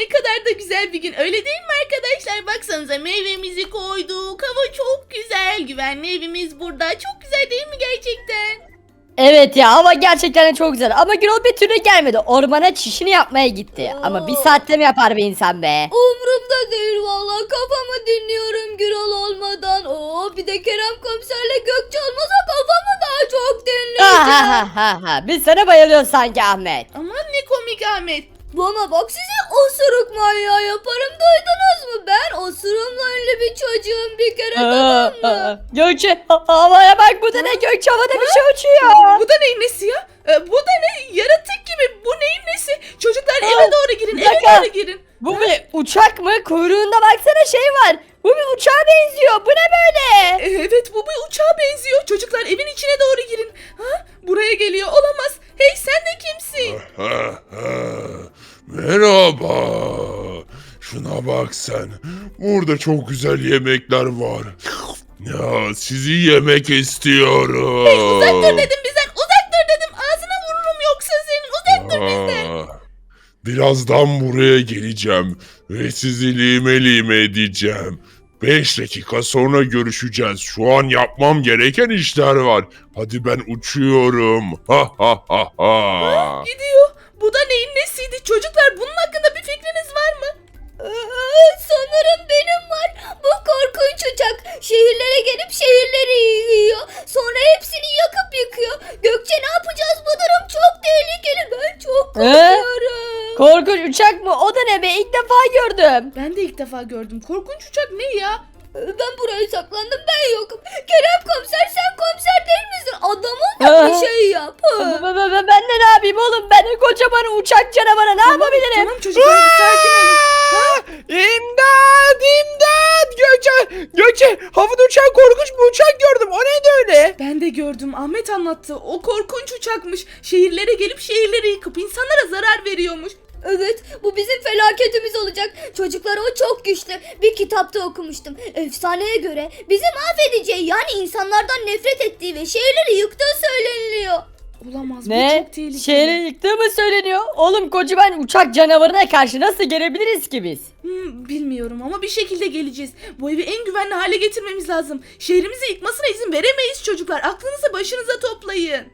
ne kadar da güzel bir gün öyle değil mi arkadaşlar? Baksanıza meyvemizi koyduk. Hava çok güzel. Güvenli evimiz burada. Çok güzel değil mi gerçekten? Evet ya ama gerçekten de çok güzel. Ama Gürol bir türlü gelmedi. Ormana çişini yapmaya gitti. Ama bir saatte mi yapar bir insan be? Umrumda değil valla kafamı dinliyorum Gürol olmadan. Oo bir de Kerem komiserle Gökçe olmasa kafamı daha çok Ha ha dinleyeceğim. ha ha ha. Biz sana bayılıyoruz sanki Ahmet. Aman ne komik Ahmet. Bana bak size osuruk manyağı yaparım duydunuz mu? Ben osurumla ünlü bir çocuğum bir kere tamam mı? Gökçe ha- havaya bak bu da ne Gökçe havada bir şey uçuyor. Bu da neyin nesi ya? Ee, bu da ne? Yaratık gibi. Bu neyin nesi? Çocuklar eve doğru girin. bir Eve dakika. doğru girin. Bu bir uçak mı? Kuyruğunda baksana şey var. Bu bir uçağa benziyor. Bu ne böyle? Ee, Evet bu bir uçağa benziyor. Çocuklar evin içine doğru girin. Ha? Buraya geliyor. Olamaz. Hey sen de kimsin? Merhaba. Şuna bak sen. Burada çok güzel yemekler var. Ya sizi yemek istiyorum. Uzak dur dedim bizden. Uzak dur dedim. Ağzına vururum yoksa senin. Uzak dur bizden. Birazdan buraya geleceğim ve sizi lime lime edeceğim. 5 dakika sonra görüşeceğiz. Şu an yapmam gereken işler var. Hadi ben uçuyorum. Ha ha ha ha. Gidiyor. Bu da neyin nesiydi? Çocuklar bunun hakkında bir fikriniz var mı? Aa, sanırım benim var. Bu korkunç uçak. Şehirlere gelip şehirleri yiyor. Sonra hepsini yakıp yıkıyor. Gökçe ne yapacağız? Bu durum çok tehlikeli. Ben çok Ee? korkuyorum. Korkunç uçak mı? O da ne be? İlk defa gördüm. Ben de ilk defa gördüm. Korkunç uçak ne ya? Ben buraya saklandım ben yokum. Kerem komiser sen komiser değil misin? Adamın da bir şey yap. Ben, ben- ben- ben de ne yapayım oğlum? Ben de kocaman uçak canavarı ne yapabilirim? Tamam çocuklar sakin olun. İmdat imdat Gökçe Gökçe havada uçan korkunç bir uçak gördüm o neydi öyle? Ben de gördüm. Ahmet anlattı. O korkunç uçakmış. Şehirlere gelip şehirleri yıkıp insanlara zarar veriyormuş. Evet bu bizim felaketimiz olacak. Çocuklar o çok güçlü. Bir kitapta okumuştum. Efsaneye göre bizi mahvedeceği yani insanlardan nefret ettiği ve şehirleri yıktığı söyleniliyor. Olamaz bu Ne? çok tehlikeli. Şehri yıktığı mı söyleniyor? Oğlum kocaman uçak canavarına karşı nasıl gelebiliriz ki biz? Hmm, bilmiyorum ama bir şekilde geleceğiz. Bu evi en güvenli hale getirmemiz lazım. Şehrimizi yıkmasına izin veremeyiz çocuklar. Aklınızı başınıza toplayın.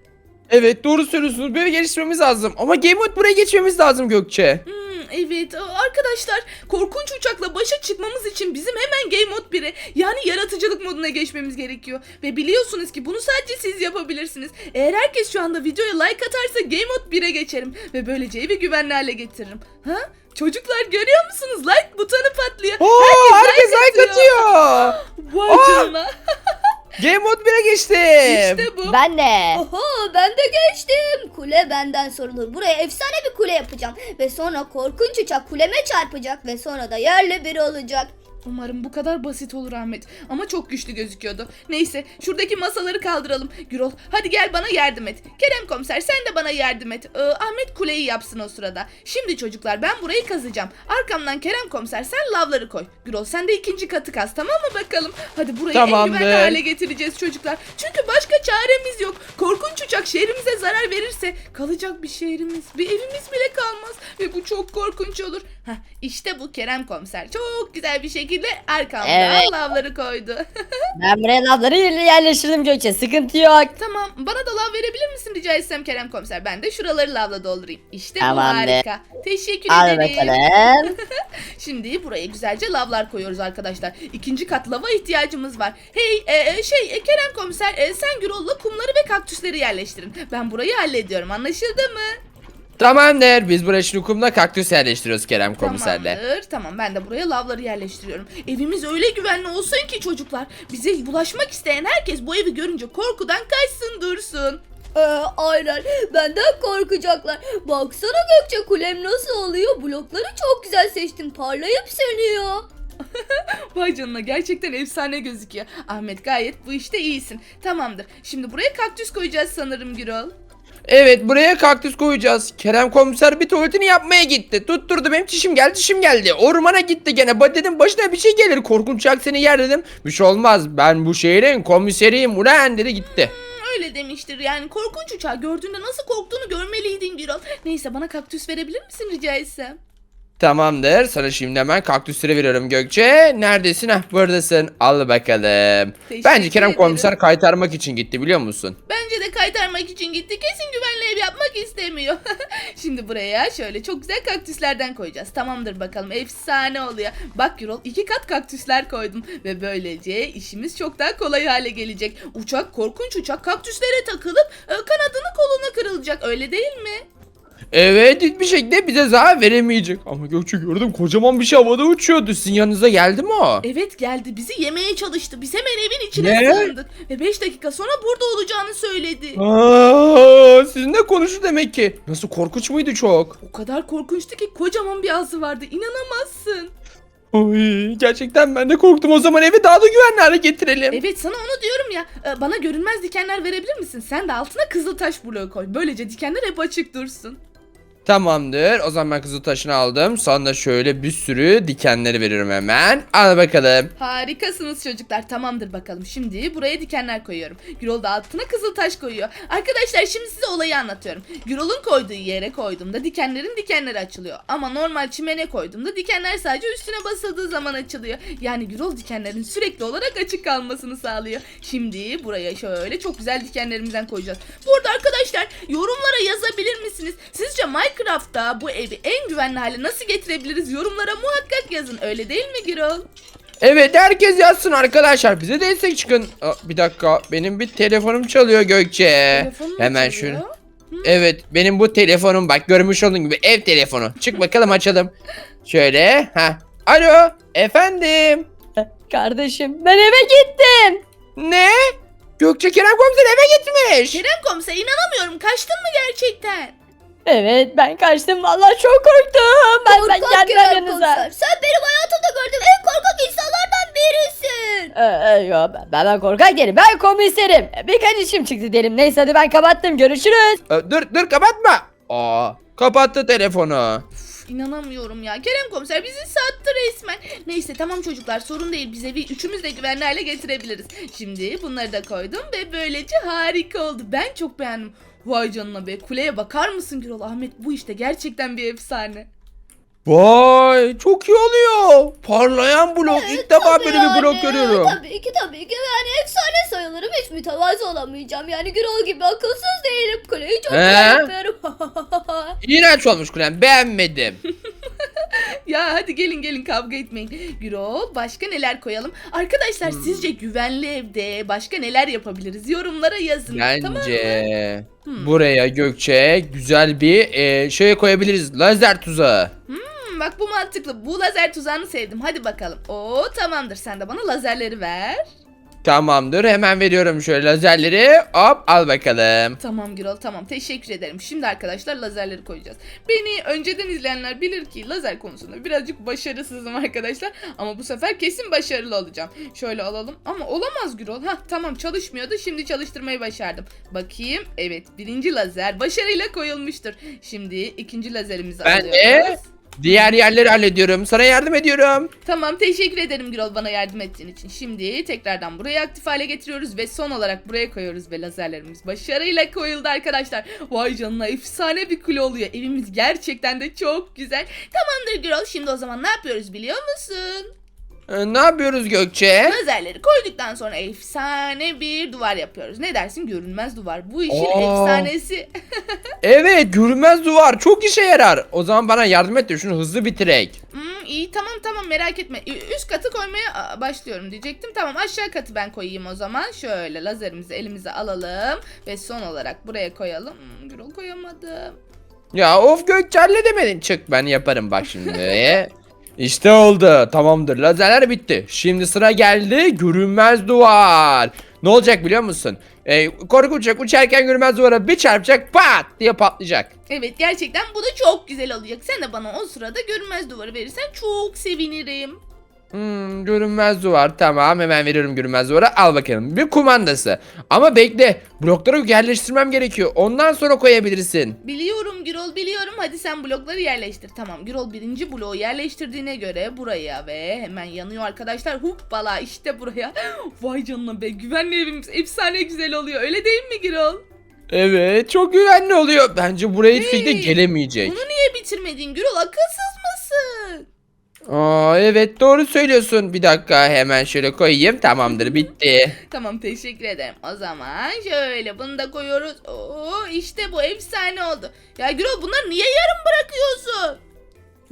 Evet doğru söylüyorsunuz böyle geliştirmemiz lazım ama Game Mode buraya geçmemiz lazım Gökçe. Hmm, evet arkadaşlar korkunç uçakla başa çıkmamız için bizim hemen Game Mode 1'e yani yaratıcılık moduna geçmemiz gerekiyor. Ve biliyorsunuz ki bunu sadece siz yapabilirsiniz. Eğer herkes şu anda videoya like atarsa Game Mode 1'e geçerim ve böylece evi güvenli hale getiririm. Ha? Çocuklar görüyor musunuz? Like butonu patlıyor. Oo herkes like atıyor. Vay canına. Game Mode 1'e geçtim. İşte bu. Ben de. Oho ben de geçtim. Kule benden sorulur. Buraya efsane bir kule yapacağım. Ve sonra korkunç uçak kuleme çarpacak ve sonra da yerle bir olacak. Umarım bu kadar basit olur Ahmet. Ama çok güçlü gözüküyordu. Neyse şuradaki masaları kaldıralım. Gürol hadi gel bana yardım et. Kerem komiser sen de bana yardım et. Ee, Ahmet kuleyi yapsın o sırada. Şimdi çocuklar ben burayı kazacağım. Arkamdan Kerem komiser sen lavları koy. Gürol sen de ikinci katı kaz tamam mı bakalım. Hadi burayı en Tamamdır. güvenli hale getireceğiz çocuklar. Çünkü başka çaremiz yok. Korkunç uçak şehrimize zarar verirse kalacak bir şehrimiz, bir evimiz bile kalmaz. Ve bu çok korkunç olur. Heh, işte bu Kerem komiser. Çok güzel bir şekilde arkamdan Evet. lavları koydu. Ben buraya lavları yerleştirdim Gökçe. Sıkıntı yok. tamam bana da lav verebilir misin rica etsem Kerem komiser? Ben de şuraları lavla doldurayım. İşte Tamamdır. bu harika. Teşekkür Al ederim. bakalım. Şimdi buraya güzelce lavlar koyuyoruz arkadaşlar. İkinci kat lava ihtiyacımız var. Hey e, e, şey e, Kerem komiser e, sen Gürol'la kumları ve kaktüsleri yerleştirin. Ben burayı hallediyorum anlaşıldı mı? Tamamdır biz buraya şimdi kumda kaktüs yerleştiriyoruz Kerem komiserle. Tamamdır. Tamam ben de buraya lavları yerleştiriyorum. Evimiz öyle güvenli olsun ki çocuklar. Bize bulaşmak isteyen herkes bu evi görünce korkudan kaçsın dursun. Ee, aynen benden korkacaklar. Baksana Gökçe kulem nasıl oluyor? Blokları çok güzel seçtim. Parlayıp sönüyor. Vay canına gerçekten efsane gözüküyor. Ahmet gayet bu işte iyisin. Tamamdır. Şimdi buraya kaktüs koyacağız sanırım Gürol. Evet buraya kaktüs koyacağız. Kerem komiser bir tuvaletini yapmaya gitti. Tutturdu benim çişim geldi çişim geldi. Ormana gitti gene. Ba dedim başına bir şey gelir. Korkunç uçak seni yer dedim. Bir şey olmaz. Ben bu şehrin komiseriyim. Ulan dedi gitti. Hmm, Öyle demiştir yani korkunç uçağı gördüğünde nasıl korktuğunu görmeliydin Gürol. Neyse bana kaktüs verebilir misin rica etsem? Tamamdır. Sana şimdi hemen kaktüsleri veriyorum Gökçe. Neredesin? Hah buradasın. Al bakalım. Teşekkür Bence Kerem ederim. komiser kaytarmak için gitti biliyor musun? Bence de kaytarmak için gitti. Kesin güvenli ev yapmak istemiyor. Şimdi buraya şöyle çok güzel kaktüslerden koyacağız. Tamamdır bakalım. Efsane oluyor. Bak Gürol iki kat kaktüsler koydum. Ve böylece işimiz çok daha kolay hale gelecek. Uçak korkunç uçak kaktüslere takılıp e, kanadını koluna kırılacak. Öyle değil mi? Evet hiçbir şekilde bize zarar veremeyecek. Ama Gökçe gördüm kocaman bir şey havada uçuyordu. Sizin yanınıza geldi mi o? Evet geldi. Bizi yemeye çalıştı. Biz hemen evin içine Ne? sığındık. Ve 5 dakika sonra burada olacağını söyledi. Aa, sizinle konuştu demek ki. Nasıl korkunç muydu çok? O kadar korkunçtu ki kocaman bir ağzı vardı. İnanamazsın. Ay, gerçekten ben de korktum. O zaman evi daha da güvenli hale getirelim. Evet sana onu diyorum ya. Ee, Bana görünmez dikenler verebilir misin? Sen de altına kızıl taş bloğu koy. Böylece dikenler hep açık dursun. Tamamdır. O zaman ben kızıl taşını aldım. Sana da şöyle bir sürü dikenleri veririm hemen. Al bakalım. Harikasınız çocuklar. Tamamdır bakalım. Şimdi buraya dikenler koyuyorum. Gürol da altına kızıl taş koyuyor. Arkadaşlar şimdi size olayı anlatıyorum. Gürol'un koyduğu yere koyduğumda dikenlerin dikenleri açılıyor. Ama normal çimene koyduğumda dikenler sadece üstüne basıldığı zaman açılıyor. Yani Gürol dikenlerin sürekli olarak açık kalmasını sağlıyor. Şimdi buraya şöyle çok güzel dikenlerimizden koyacağız. Burada arkadaşlar yorumlara yazabilir misiniz? Sizce Minecraft'ta bu evi en güvenli hale nasıl getirebiliriz? Yorumlara muhakkak yazın. Öyle değil mi Gürol? Evet herkes yazsın arkadaşlar. Bize destek çıkın. Aa, bir dakika. Benim bir telefonum çalıyor Gökçe. Telefonun Hemen çalıyor? şunu. Evet benim bu telefonum bak görmüş olduğun gibi ev telefonu. Çık bakalım açalım. Şöyle. Ha. Alo. Efendim. Kardeşim ben eve gittim. Ne? Gökçe Kerem komiser eve gitmiş. Kerem komiser inanamıyorum. Kaçtın mı gerçekten? Evet ben kaçtım vallahi çok korktum. Ben, ben Korkak gelmem Kerem yanınıza. komiser. Sen benim hayatımda gördüğüm en korkak insanlardan birisin. Ee, e, yo, ben, ben korkak değilim. Ben komiserim. Birkaç işim çıktı diyelim. Neyse hadi ben kapattım. Görüşürüz. Aa, dur dur kapatma. Aa kapattı telefonu. İnanamıyorum ya. Kerem komiser bizi sattı resmen. Neyse tamam çocuklar sorun değil. Biz evi üçümüz de güvenli hale getirebiliriz. Şimdi bunları da koydum ve böylece harika oldu. Ben çok beğendim. Vay canına be. Kuleye bakar mısın Gürol? Ahmet bu işte gerçekten bir efsane. Vay çok iyi oluyor. Parlayan blok. İlk defa Tabii böyle bir blok görüyorum. Tabii ki tabii ki yani efsane sayılırım hiç mütevazı olamayacağım. Yani Gürol gibi akılsız değilim. Kuleyi çok He? güzel yapıyorum. İğrenç olmuş kulem beğenmedim. Ya hadi gelin gelin kavga etmeyin. Gürol başka neler koyalım? Arkadaşlar sizce güvenli evde başka neler yapabiliriz? Yorumlara yazın. Tamam mı? Bence Hmm. buraya Gökçe güzel bir e, şey koyabiliriz. Lazer tuzağı. Hmm, bak bu mantıklı. Bu lazer tuzağını sevdim. Hadi bakalım. Oo tamamdır. Sen de bana lazerleri ver. Tamamdır hemen veriyorum şöyle lazerleri. Hop al bakalım. Tamam Gürol tamam teşekkür ederim. Şimdi arkadaşlar lazerleri koyacağız. Beni önceden izleyenler bilir ki lazer konusunda birazcık başarısızım arkadaşlar. Ama bu sefer kesin başarılı olacağım. Şöyle alalım ama olamaz Gürol. Hah tamam çalışmıyordu şimdi çalıştırmayı başardım. Bakayım evet birinci lazer başarıyla koyulmuştur. Şimdi ikinci lazerimizi Ben alıyoruz. de diğer yerleri hallediyorum. Sana yardım ediyorum. Tamam teşekkür ederim Gürol bana yardım ettiğin için. Şimdi tekrardan burayı aktif hale getiriyoruz ve son olarak buraya koyuyoruz ve lazerlerimiz başarıyla koyuldu arkadaşlar. Vay canına efsane bir kule oluyor. Evimiz gerçekten de çok güzel. Tamamdır Gürol şimdi o zaman ne yapıyoruz biliyor musun? E, ne yapıyoruz Gökçe? Lazerleri koyduktan sonra efsane bir duvar yapıyoruz. Ne dersin görünmez duvar. Bu işin Aa. efsanesi. Evet görünmez duvar çok işe yarar. O zaman bana yardım et de şunu hızlı bitirek. Hmm, iyi tamam tamam merak etme. Ü- Üst katı koymaya başlıyorum diyecektim. Tamam aşağı katı ben koyayım o zaman. Şöyle lazerimizi elimize alalım. Ve son olarak buraya koyalım. Hmm, Gürol koyamadım. Ya of Gökçe halledemedin. Çık ben yaparım bak şimdi. işte oldu. Tamamdır. Lazerler bitti. Şimdi sıra geldi. Görünmez duvar. Ne olacak biliyor musun? Ee, korkunç uçak uçarken görünmez duvara bir çarpacak pat diye patlayacak. Evet gerçekten bu da çok güzel olacak. Sen de bana o sırada görünmez duvarı verirsen çok sevinirim. Hmm, görünmez duvar tamam hemen veriyorum görünmez duvara al bakalım bir kumandası ama bekle blokları yerleştirmem gerekiyor ondan sonra koyabilirsin Biliyorum Gürol biliyorum. Hadi sen blokları yerleştir. Tamam Gürol birinci bloğu yerleştirdiğine göre buraya ve hemen yanıyor arkadaşlar. Huppala işte buraya. Vay canına be güvenli evimiz efsane güzel oluyor. Öyle değil mi Gürol? evet çok güvenli oluyor bence buraya şekilde Hey, gelemeyecek Bunu niye bitirmedin Gürol? Akılsız mısın? Aa evet doğru söylüyorsun. Bir dakika hemen şöyle koyayım. Tamamdır bitti. Tamam teşekkür ederim. O zaman şöyle bunu da koyuyoruz. Oo işte bu efsane oldu. Ya Gürol bunları niye yarım bırakıyorsun?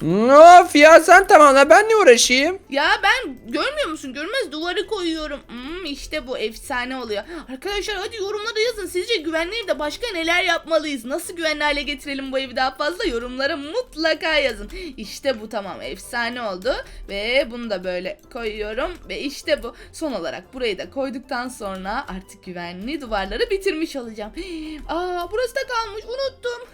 Of ya sen tamamla ben ne uğraşayım? Ya ben görmüyor musun? Görmez duvarı koyuyorum. Hmm, işte bu efsane oluyor. Arkadaşlar hadi yorumlara yazın. Sizce güvenli evde başka neler yapmalıyız? Nasıl güvenli hale getirelim bu evi daha fazla? Yorumlara mutlaka yazın. İşte bu tamam efsane oldu. Ve bunu da böyle koyuyorum. Ve işte bu. Son olarak burayı da koyduktan sonra artık güvenli duvarları bitirmiş olacağım. Aa burası da kalmış unuttum.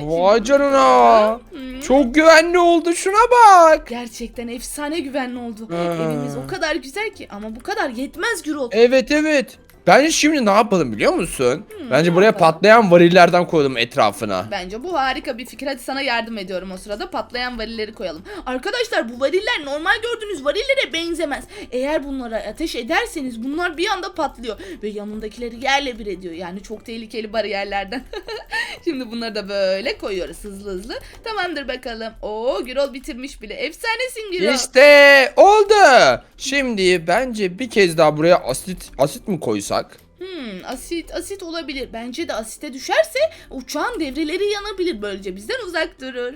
Vay canına. Çok güvenli oldu şuna bak. Gerçekten efsane güvenli oldu. Ha. Evimiz o kadar güzel ki ama bu kadar yetmez Gürol. Evet evet. Bence şimdi ne yapalım biliyor musun? Hmm, Bence ne buraya yapalım? patlayan varillerden koyalım etrafına. Bence bu harika bir fikir. Hadi sana yardım ediyorum o sırada. Patlayan varilleri koyalım. Arkadaşlar bu variller normal gördüğünüz varillere benzemez. Eğer bunlara ateş ederseniz bunlar bir anda patlıyor. Ve yanındakileri yerle bir ediyor. Yani çok tehlikeli bariyerlerden. Şimdi bunları da böyle koyuyoruz hızlı hızlı. Tamamdır bakalım. Oo Gürol bitirmiş bile. Efsanesin Gürol. İşte oldu. Şimdi bence bir kez daha buraya asit asit mi koysak? Hmm, asit asit olabilir. Bence de asite düşerse uçağın devreleri yanabilir. Böylece bizden uzak durur.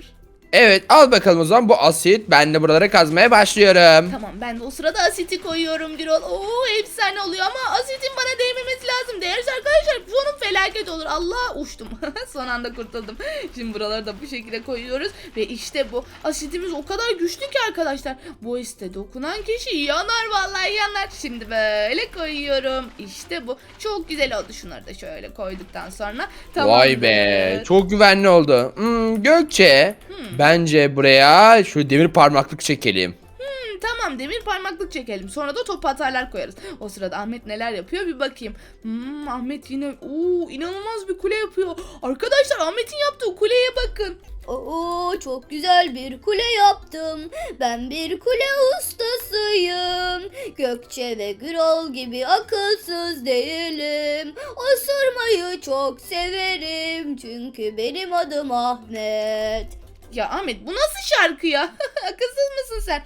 Evet al bakalım o zaman bu asit. Ben de buralara kazmaya başlıyorum. Tamam ben de o sırada asiti koyuyorum Gürol. Oo efsane oluyor ama asitin bana değmemesi lazım. Değerse arkadaşlar sonum felaket olur. Allah uçtum. Son anda kurtuldum. Şimdi buraları da bu şekilde koyuyoruz. Ve işte bu. Asitimiz o kadar güçlü ki arkadaşlar. Bu asite dokunan kişi yanar vallahi yanar. Şimdi böyle koyuyorum. İşte bu. Çok güzel oldu. Şunları da şöyle koyduktan sonra. Vay be çok güvenli oldu. Hmm, Gökçe Hmm. Bence buraya şu demir parmaklık çekelim. Hmm, tamam demir parmaklık çekelim. Sonra da top atarlar koyarız. O sırada Ahmet neler yapıyor bir bakayım. Hmm, Ahmet yine oo, inanılmaz bir kule yapıyor. Arkadaşlar Ahmet'in yaptığı kuleye bakın. Oo çok güzel bir kule yaptım. Ben bir kule ustasıyım. Gökçe ve Gürol gibi akılsız değilim. Osurmayı çok severim. Çünkü benim adım Ahmet. Ya Ahmet bu nasıl şarkı ya? Akılsız mısın sen?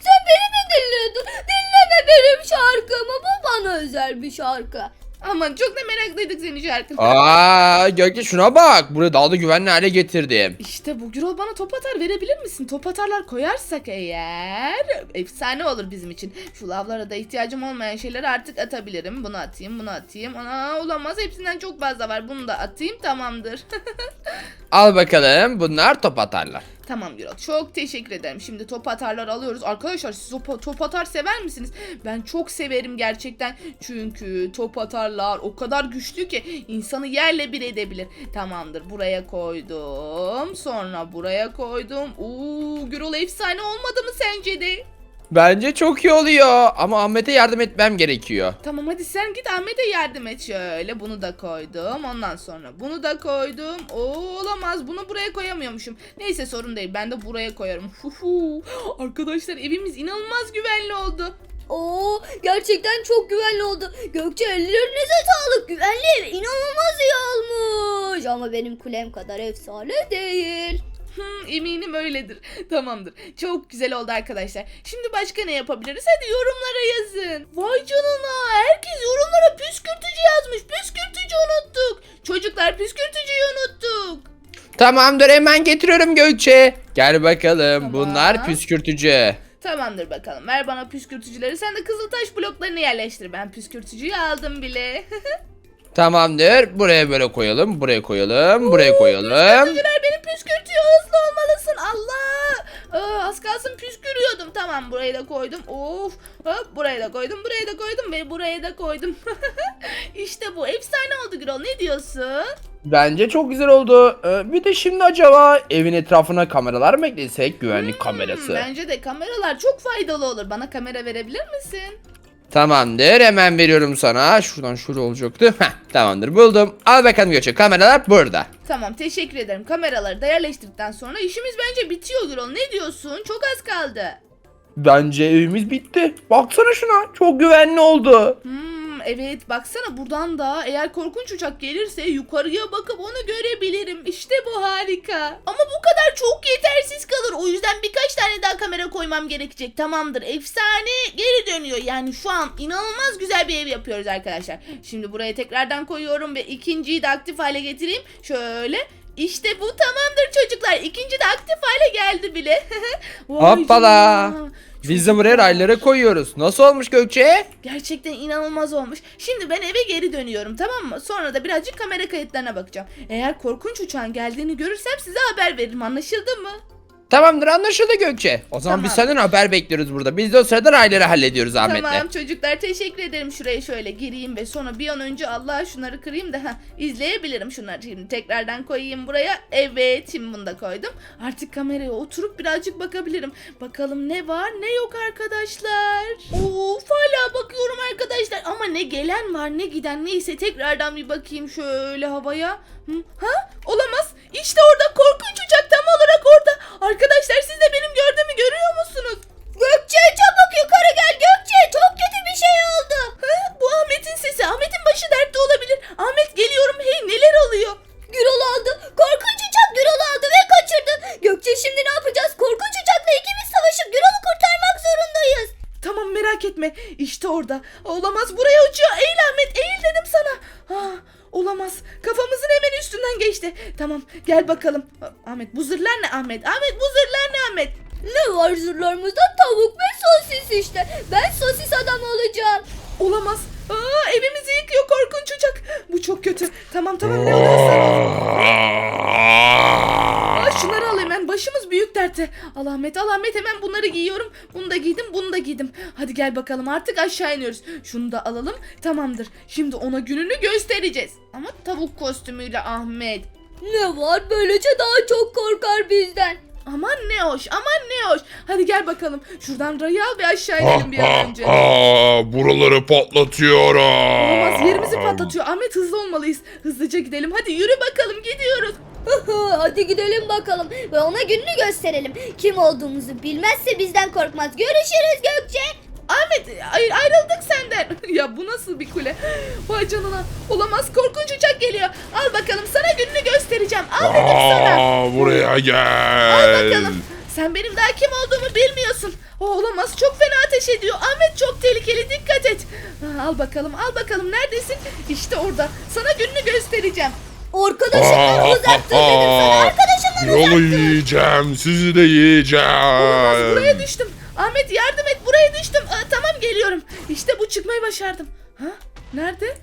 Sen beni mi dinliyordun? Dinleme benim şarkımı. Bu bana özel bir şarkı. Aman çok da meraklıydık senin şarkını. Aa Gökçe şuna bak. Burayı daha da güvenli hale getirdim. İşte bu Gürol bana top atar verebilir misin? Top atarlar koyarsak eğer efsane olur bizim için. Şu lavlara da ihtiyacım olmayan şeyleri artık atabilirim. Bunu atayım, bunu atayım. Ana olamaz hepsinden çok fazla var. Bunu da atayım tamamdır. Al bakalım bunlar top atarlar. Tamam Gürol çok teşekkür ederim. Şimdi top atarlar alıyoruz. Arkadaşlar siz top, top atar sever misiniz? Ben çok severim gerçekten. Çünkü top atarlar o kadar güçlü ki insanı yerle bir edebilir. Tamamdır buraya koydum. Sonra buraya koydum. Uuu Gürol efsane olmadı mı sence de? Bence çok iyi oluyor ama Ahmet'e yardım etmem gerekiyor. Tamam hadi sen git Ahmet'e yardım et şöyle. Bunu da koydum. Ondan sonra bunu da koydum. Oo olamaz. Bunu buraya koyamıyormuşum. Neyse sorun değil. Ben de buraya koyarım. Huhu. Arkadaşlar evimiz inanılmaz güvenli oldu. Oo gerçekten çok güvenli oldu. Gökçe ellerinize sağlık. Güvenli ev inanılmaz iyi olmuş. Ama benim kulem kadar efsane değil. Hmm, eminim öyledir. Tamamdır. Çok güzel oldu arkadaşlar. Şimdi başka ne yapabiliriz? Hadi yorumlara yazın. Vay canına. Herkes yorumlara püskürtücü yazmış. Püskürtücü unuttuk. Çocuklar püskürtücüyü unuttuk. Tamamdır hemen getiriyorum Gökçe. Gel bakalım Tamam. bunlar püskürtücü. Tamamdır bakalım. Ver bana püskürtücüleri. Sen de kızıltaş bloklarını yerleştir. Ben püskürtücüyü aldım bile. Tamamdır buraya böyle koyalım buraya koyalım buraya koyalım. Püskürtücüler beni püskürtüyor. Hızlı olmalısın. Allah. Aa, az kalsın püskürüyordum. Tamam burayı da koydum. Of. Hop, burayı da koydum. Burayı da koydum ve burayı da koydum. işte bu. Efsane oldu Gürol. Ne diyorsun? Bence çok güzel oldu. Ee, bir de şimdi acaba evin etrafına kameralar mı eklesek güvenlik kamerası? Hmm, bence de kameralar çok faydalı olur. Bana kamera verebilir misin? Tamamdır hemen veriyorum sana. Şuradan şöyle olacaktı. Heh, tamamdır buldum. Al bakalım Gökçe kameralar burada. Tamam teşekkür ederim. Kameraları da yerleştirdikten sonra işimiz bence bitiyor Gürol. Ne diyorsun? Çok az kaldı. Bence evimiz bitti. Baksana şuna çok güvenli oldu. Hmm, evet baksana buradan da eğer korkunç uçak gelirse yukarıya bakıp onu görebilirim. İşte bu harika. Ama bu kadar çok yetersiz kalır. O yüzden birkaç tane daha kamera koymam gerekecek. Tamamdır. Efsane geri dönüyor. Yani şu an inanılmaz güzel bir ev yapıyoruz arkadaşlar. Şimdi buraya tekrardan koyuyorum ve ikinciyi de aktif hale getireyim. Şöyle. İşte bu tamamdır çocuklar. İkinci de aktif hale geldi bile. Hoppala. canına. Biz de buraya koyuyoruz. Nasıl olmuş Gökçe? Gerçekten inanılmaz olmuş. Şimdi ben eve geri dönüyorum tamam mı? Sonra da birazcık kamera kayıtlarına bakacağım. Eğer korkunç uçağın geldiğini görürsem size haber veririm anlaşıldı mı? Tamamdır anlaşıldı Gökçe. O zaman biz Tamam. senden haber bekliyoruz burada. Biz de o sırada rayları hallediyoruz Ahmet'le. Tamam çocuklar teşekkür ederim. Şuraya şöyle gireyim ve sonra bir an önce Allah şunları kırayım da heh, izleyebilirim şunları. Şimdi tekrardan koyayım buraya. Evet şimdi bunu da koydum. Artık kameraya oturup birazcık bakabilirim. Bakalım ne var ne yok arkadaşlar. Of hala bakıyorum arkadaşlar. Ama ne gelen var ne giden neyse tekrardan bir bakayım şöyle havaya. Hı? Ha? Olamaz. İşte orada korkunç uçak tam olarak orada. Arkadaşlar siz de benim gördüğümü görüyor musunuz? Gökçe çabuk yukarı gel Gökçe. Çok kötü bir şey oldu. Ha, bu Ahmet'in sesi. Ahmet'in başı dertte olabilir. Ahmet geliyorum. Hey neler oluyor? Gürol aldı. Korkunç uçak Gürol aldı ve kaçırdı. Gökçe şimdi ne yapacağız? Korkunç uçakla ikimiz savaşıp Gürol'u kurtarmak zorundayız. Tamam merak etme. İşte orada. Olamaz buraya uçuyor. Eğil Ahmet eğil dedim sana. Ha, olamaz. Kafamızın hemen üstünden geçti. Tamam gel bakalım. Ah, Ahmet bu zırhlar ne Ahmet? Ahmet bu zırhlar ne Ahmet? Ne var zırhlarımızda? Tavuk ve sosis işte. Ben sosis adam olacağım. Olamaz. Aa, evimizi yıkıyor korkunç uçak. Bu çok kötü. Tamam tamam ne oluyorsa. Aa, şunları al hemen. Başımız büyük dertte. Al Ahmet al Ahmet hemen bunları giyiyorum. Bunu da giydim bunu da giydim. Hadi gel bakalım artık aşağı iniyoruz. Şunu da alalım. Tamamdır. Şimdi ona gününü göstereceğiz. Ama tavuk kostümüyle Ahmet. Ne var? Böylece daha çok korkar bizden. Aman ne hoş aman ne hoş. Hadi gel bakalım. Şuradan rayı al ve aşağı inelim bir an önce. buraları patlatıyorum. Olamaz yerimizi patlatıyor. Ahmet hızlı olmalıyız. Hızlıca gidelim. Hadi yürü bakalım gidiyoruz. Hadi gidelim bakalım ve ona gününü gösterelim. Kim olduğumuzu bilmezse bizden korkmaz. Görüşürüz Gökçe. Ahmet ay- ayrıldık senden. ya bu nasıl bir kule? Vay canına. Olamaz korkunç uçak geliyor. Al bakalım sana gününü göstereceğim. Al dedim sana. Aa, buraya Al gel. bakalım. Sen benim daha kim olduğumu bilmiyorsun. O olamaz çok fena ateş ediyor. Ahmet çok tehlikeli dikkat et. Ha, al bakalım al bakalım neredesin? İşte orada. Sana gününü göstereceğim. Arkadaşımdan uzak dur dedim sana. Arkadaşımdan uzak Yolu yiyeceğim, sizi de yiyeceğim. Olamaz buraya düştüm. Ahmet yardım et buraya düştüm. Aa, tamam geliyorum. İşte bu çıkmayı başardım. Ha? Nerede?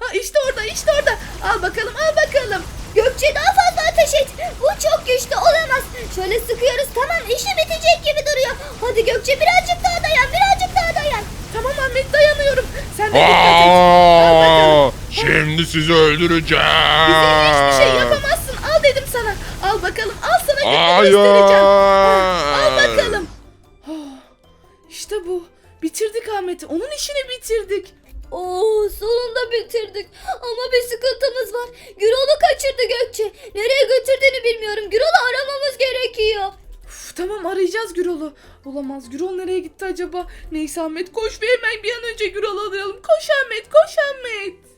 Ha işte orada işte orada. Al bakalım al bakalım. Gökçe daha fazla ateş et. Bu çok güçlü olamaz. Şöyle sıkıyoruz tamam işi bitecek gibi duruyor. Hadi Gökçe birazcık daha dayan birazcık daha dayan. Tamam Ahmet dayanıyorum. Sen de dikkat et. Al bakalım. Şimdi sizi öldüreceğim. Bize hiçbir şey yapamazsın. Al dedim sana. Al bakalım. Al sana gününü göstereceğim. Al Hayır. bakalım. Ahmet'i. Onun işini bitirdik. Oo sonunda bitirdik. Ama bir sıkıntımız var. Gürol'u kaçırdı Gökçe. Nereye götürdüğünü bilmiyorum. Gürol'u aramamız gerekiyor. Uf, tamam arayacağız Gürol'u. Olamaz. Gürol nereye gitti acaba? Neyse Ahmet koş ve hemen bir an önce Gürol'u arayalım. Koş Ahmet koş Ahmet.